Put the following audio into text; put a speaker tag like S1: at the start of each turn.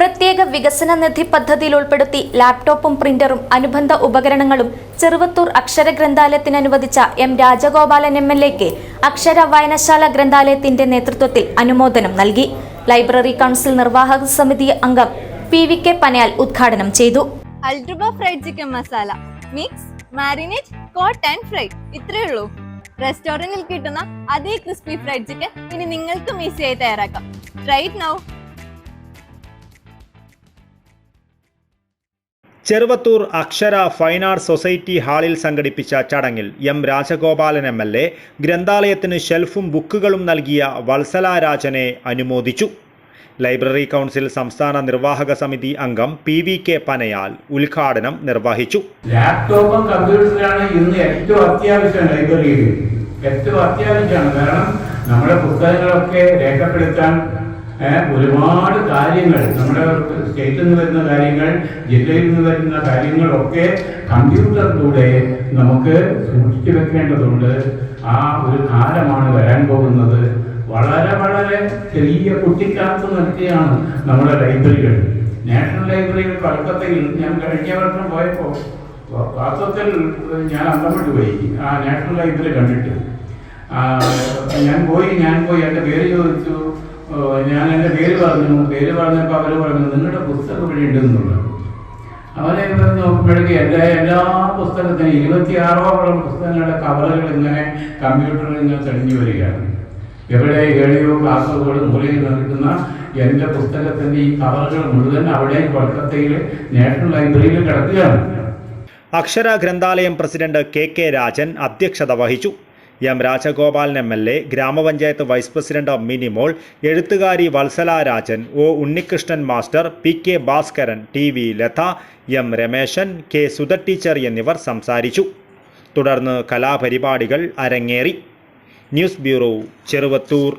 S1: പ്രത്യേക വികസന നിധി പദ്ധതിയിൽ ഉൾപ്പെടുത്തി ലാപ്ടോപ്പും പ്രിന്ററും അനുബന്ധ ഉപകരണങ്ങളും ചെറുവത്തൂർ അക്ഷര ഗ്രന്ഥാലയത്തിന് അനുവദിച്ച എം രാജഗോപാലൻ എം എൽ എക്ക് അക്ഷര വായനശാല ഗ്രന്ഥാലയത്തിന്റെ നേതൃത്വത്തിൽ അനുമോദനം നൽകി. ലൈബ്രറി കൗൺസിൽ നിർവാഹക സമിതി അംഗം പി വി കെ പനയാൽ ഉദ്ഘാടനം ചെയ്തു.
S2: അൽഡ്രുബ fried chicken masala mix marinate coat and fry ഇത്രയേ ഉള്ളൂ. റെസ്റ്റോറന്റിൽ കിട്ടുന്ന അതേ ക്രിസ്പി ഫ്രൈഡ് ചിക്കൻ ഇനി നിങ്ങൾക്കും ഈസിയായി തയ്യാറാക്കാം. റൈറ്റ് നൗ
S3: ചെറുവത്തൂർ അക്ഷര ഫൈൻ ആർട്സ് സൊസൈറ്റി ഹാളിൽ സംഘടിപ്പിച്ച ചടങ്ങിൽ M Rajagopalan M L A ഗ്രന്ഥാലയത്തിന് ഷെൽഫും ബുക്കുകളും നൽകിയ വത്സല രാജനെ അനുമോദിച്ചു. ലൈബ്രറി കൗൺസിൽ സംസ്ഥാന നിർവാഹക സമിതി അംഗം പി വി കെ പനയാൽ ഉദ്ഘാടനം നിർവഹിച്ചു.
S4: ലാപ്ടോപ്പും കമ്പ്യൂട്ടറിലാണ് ഇന്ന് ഏറ്റവും അത്യാവശ്യം ലൈബ്രറിയിൽ. ഏറ്റവും അത്യാവശ്യമാണ്. കാരണം നമ്മുടെ പുസ്തകങ്ങളൊക്കെ രേഖപ്പെടുത്താൻ ഒരുപാട് കാര്യങ്ങൾ നമ്മുടെ സ്റ്റേറ്റിൽ നിന്ന് വരുന്ന കാര്യങ്ങൾ ജില്ലയിൽ നിന്ന് വരുന്ന കാര്യങ്ങളൊക്കെ കമ്പ്യൂട്ടറിലൂടെ നമുക്ക് സൂക്ഷിച്ചു വെക്കേണ്ടതുണ്ട്. ആ ഒരു കാലമാണ് വരാൻ പോകുന്നത്. വളരെ വളരെ ചെറിയ കുട്ടിക്കാലത്ത് നിർത്തിയാണ് നമ്മുടെ ലൈബ്രറികൾ. നാഷണൽ ലൈബ്രറികൾ കൽക്കത്തയിൽ ഞാൻ കഴിഞ്ഞ വർഷം പോയപ്പോൾ വാസ്തവത്തിൽ ഞാൻ അന്തമിട്ട് പോയി. ആ നാഷണൽ ലൈബ്രറി കണ്ടിട്ട്. ഞാൻ പോയി ഞാൻ പോയി എന്റെ പേര് ചോദിച്ചു. ഞാൻ എന്റെ പേര് പറഞ്ഞു പേര് പറഞ്ഞപ്പോൾ അവർ പറഞ്ഞു നിങ്ങളുടെ പുസ്തകം ഇവിടെ ഉണ്ടെന്നുള്ളത് അവരെ പറഞ്ഞ് നോക്കുമ്പോഴേക്ക് എല്ലാ എല്ലാ പുസ്തകത്തിനും ഇരുപത്തിയാറോളം പുസ്തകങ്ങളുടെ കവറുകൾ ഇങ്ങനെ കമ്പ്യൂട്ടറിൽ ഇങ്ങനെ തെളിഞ്ഞു വരികയാണ്. എവിടെ ഏഴിയോ ക്ലാസ്സുകളും മൂലയിൽ നിൽക്കുന്ന എന്റെ പുസ്തകത്തിന്റെ ഈ കവറുകൾ മുഴുവൻ അവിടെ കൊൽക്കത്തയിൽ നാഷണൽ ലൈബ്രറിയിൽ കിടക്കുകയാണ്.
S3: Akshara Granthalayam president K K Rajan അധ്യക്ഷത വഹിച്ചു. M Rajagopalan M L A ഗ്രാമപഞ്ചായത്ത് വൈസ് പ്രസിഡന്റ് മിനിമോൾ എഴുത്തുകാരി Vatsala Rajan O Unnikrishnan master P K Bhaskaran T V Latha M Rameshan K Sudha teacher എന്നിവർ സംസാരിച്ചു. തുടർന്ന് കലാപരിപാടികൾ അരങ്ങേറി. News bureau Cheruvathur.